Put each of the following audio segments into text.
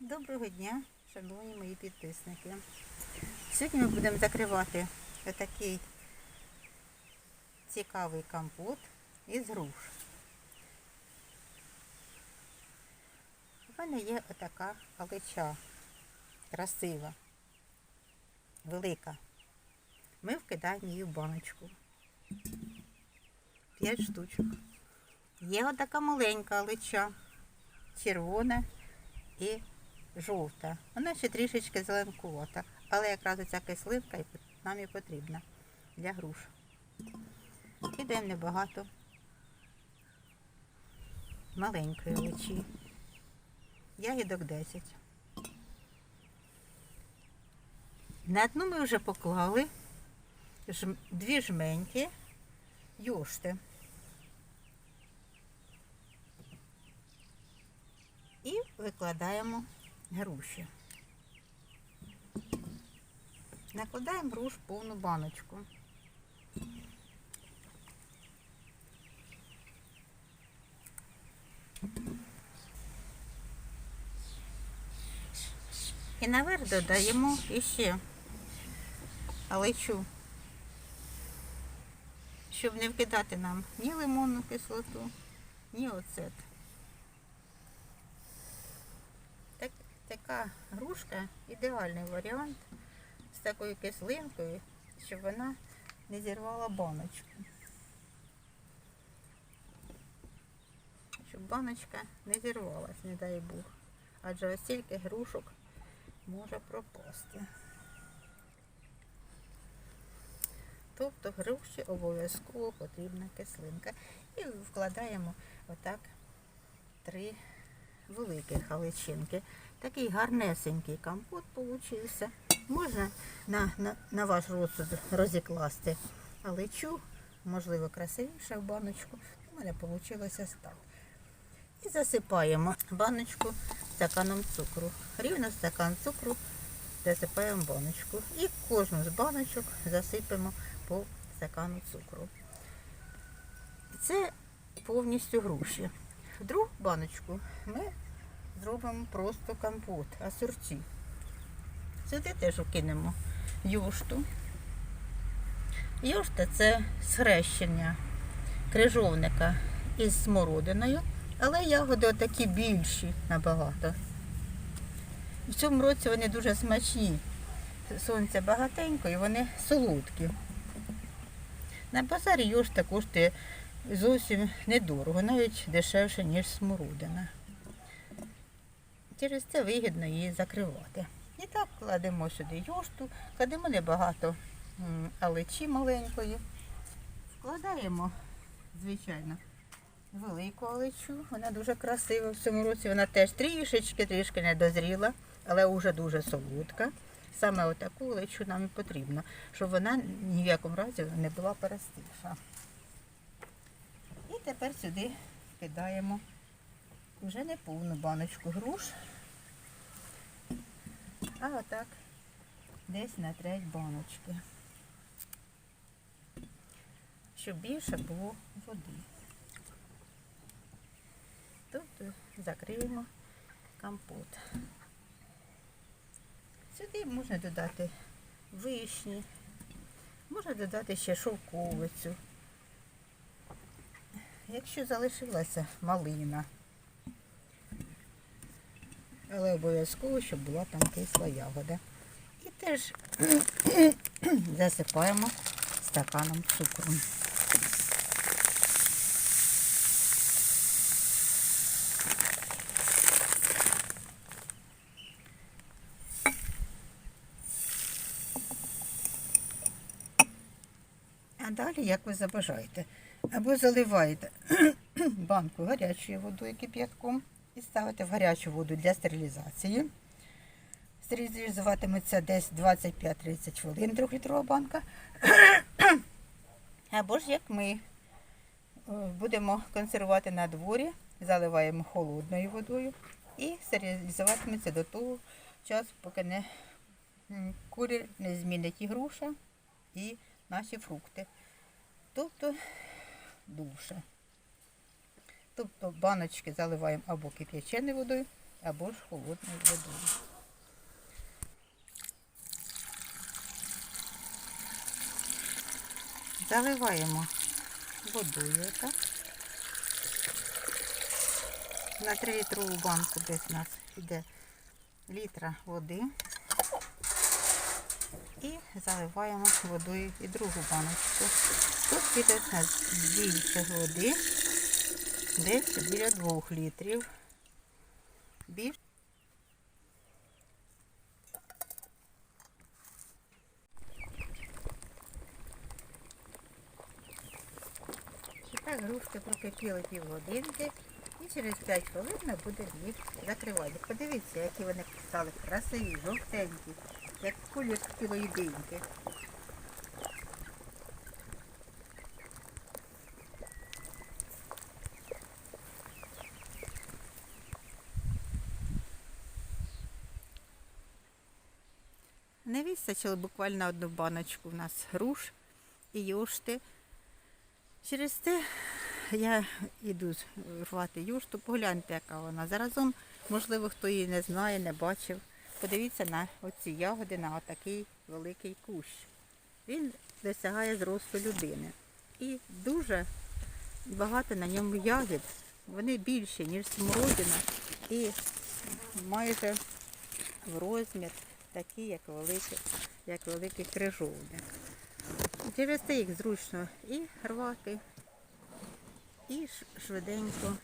Доброго дня, шановні мої підписники. Сьогодні ми будемо закривати отакий цікавий компот із груш. У мене є отака алеча, красива, велика. Ми вкидаємо її в баночку. П'ять штучок. Є отака маленька алеча, червона і жовта. Вона ще трішечки зеленкувата, але якраз ця кислинка і нам і потрібна для груш. Кидаємо небагато маленької личі. Ягідок 10. На дну ми вже поклали дві жменьки юшти. І викладаємо груші. Накладаємо груш в повну баночку. І наверх додаємо іще алечу, щоб не вкидати нам ні лимонну кислоту, ні оцет. Так, така грушка ідеальний варіант з такою кислинкою, щоб вона не зірвала баночку. Щоб баночка не зірвалась, не дай Бог. Адже ось стільки грушок може пропасти. Тобто груші обов'язково потрібна кислинка. І вкладаємо отак три великих галичинки. Такий гарнесенький компот получився. Можна на, на, на ваш розсуд розікласти алечу, можливо, красивіше в баночку. У мене вийшло так. І засипаємо баночку стаканом цукру. Рівно стакан цукру засипаємо баночку. І кожну з баночок засипемо по стакану цукру. Це повністю груші. Другу баночку ми зробимо просто компот, асорті. Сюди теж кинемо юшту. Юшта це схрещення крижовника із смородиною, але ягоди такі більші набагато. В цьому році вони дуже смачні. Сонця багатенько і вони солодкі. На базарі юшта коштує зовсім недорого, навіть дешевше, ніж смородина. Через це вигідно її закривати. І так кладемо сюди юшту, кладемо небагато алечі маленької. Вкладаємо, звичайно, велику алечу. Вона дуже красива. В цьому році вона теж трішечки, трішки не дозріла, але вже дуже солодка. Саме отаку алечу нам і потрібно, щоб вона ні в якому разі не була перестиша. І тепер сюди кидаємо вже не повну баночку груш, а отак десь на треть баночки, щоб більше було води. Тобто закриємо компот. Сюди можна додати вишні, можна додати ще шовковицю. Якщо залишилася малина, але обов'язково, щоб була там кисла ягода. І теж засипаємо стаканом цукру. А далі, як ви забажаєте, або заливаєте банку гарячою водою кип'ятком і ставите в гарячу воду для стерилізації. Стерилізуватиметься десь 25-30 хвилин трьохлітрова банка. Або ж як ми е, будемо консервувати на дворі, заливаємо холодною водою і стерилізуватиметься до того часу, поки не м, курір не змінить і груша, і наші фрукти. Тобто душе. Тобто баночки заливаємо або кип'яченою водою, або ж холодною водою. Заливаємо водою так. На 3 літрову банку десь у нас йде літра води. І заливаємо водою і другу баночку. Тут піде більше води, десь біля 2 літрів. Більше. І так грушки прокипіли півгодинки. І через 5 хвилин ми будемо їх закривати. Подивіться, які вони стали красиві, жовтенькі, як колір білої диньки. Буквально одну баночку у нас груш і юшти. Через те я йду рвати юшту, погляньте, яка вона. Заразом, можливо, хто її не знає, не бачив. Подивіться на оці ягоди, на отакий великий кущ. Він досягає зросту людини. І дуже багато на ньому ягід. Вони більші, ніж смородина, і майже в розмір такі, як великий, як великий крижовник. Через те їх зручно і рвати, і швиденько.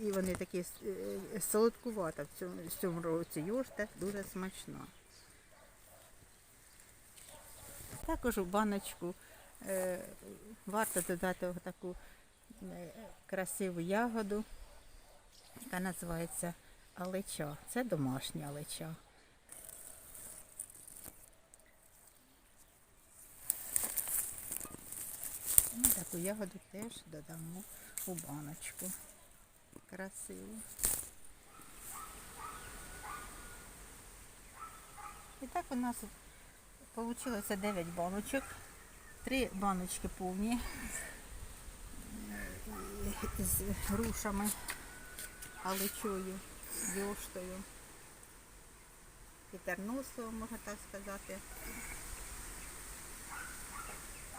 І, вони такі с- е, солодкувата в цьому, в цьому році юшта, дуже смачна. Також у баночку е, варто додати таку е, красиву ягоду, яка називається алеча. Це домашня алеча. Таку ягоду теж додамо у баночку. Красиво. І так у нас вийшло 9 баночок. Три баночки повні з грушами, алечою, йоштою, пітерносовим, можна так сказати.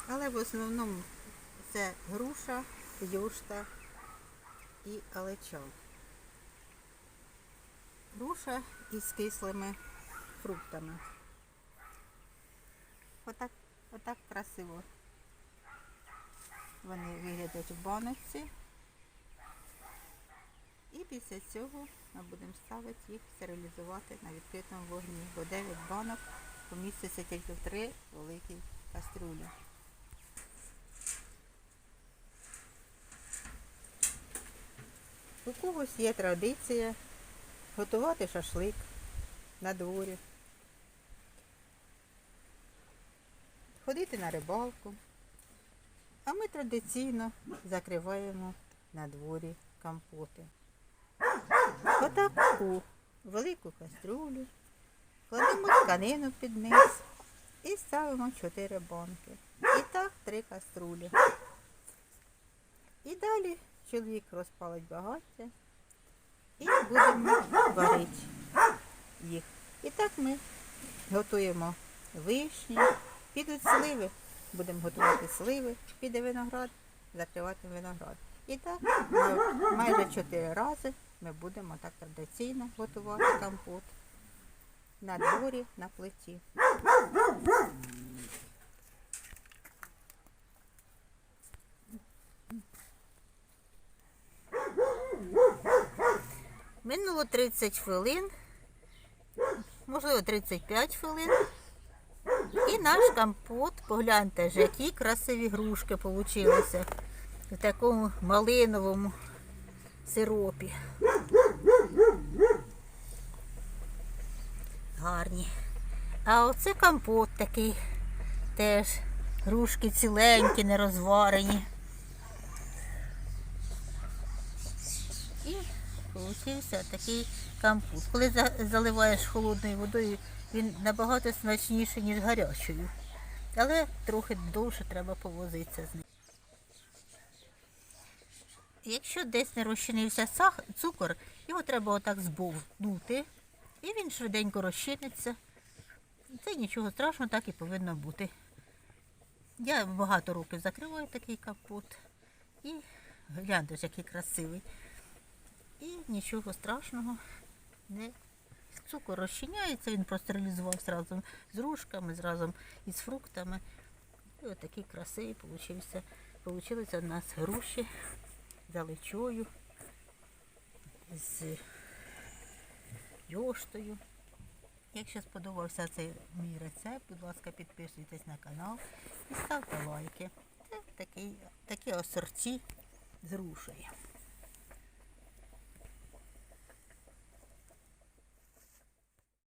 Але в основному це груша, юшта і алеча. Груша із кислими фруктами. Отак, отак красиво вони виглядають в баночці. І після цього ми будемо ставити їх стерилізувати на відкритому вогні. Бо 9 банок поміститься тільки в 3 великі каструлі. У когось є традиція готувати шашлик на дворі, ходити на рибалку. А ми традиційно закриваємо на дворі компоти. Отак у велику кастрюлю, кладемо тканину під низ і ставимо 4 банки. І так три каструлі. І далі чоловік розпалить багаття і будемо варити їх. І так ми готуємо вишні, підуть сливи, будемо готувати сливи, піде виноград, закривати виноград. І так майже чотири рази ми будемо так традиційно готувати компот на дворі, на плиті. Минуло 30 хвилин, можливо 35 хвилин. І наш компот, погляньте ж, які красиві грушки получилися в такому малиновому сиропі. Гарні. А оце компот такий теж. Грушки ціленькі, не розварені. І получився такий компот. Коли заливаєш холодною водою, він набагато смачніший, ніж гарячою. Але трохи довше треба повозитися з ним. якщо десь не розчинився цукор, його треба отак збовтнути, і він швиденько розчиниться. Це нічого страшного, так і повинно бути. Я багато років закриваю такий капот. І гляньте, який красивий. І нічого страшного не. Цукор розчиняється, він простерилізувався разом з рушками, разом із фруктами. І отакий красивий получився. Получилися у нас груші з з йоштою. Якщо сподобався цей мій рецепт, будь ласка, підписуйтесь на канал і ставте лайки. Це такий, такі осорці з рушею.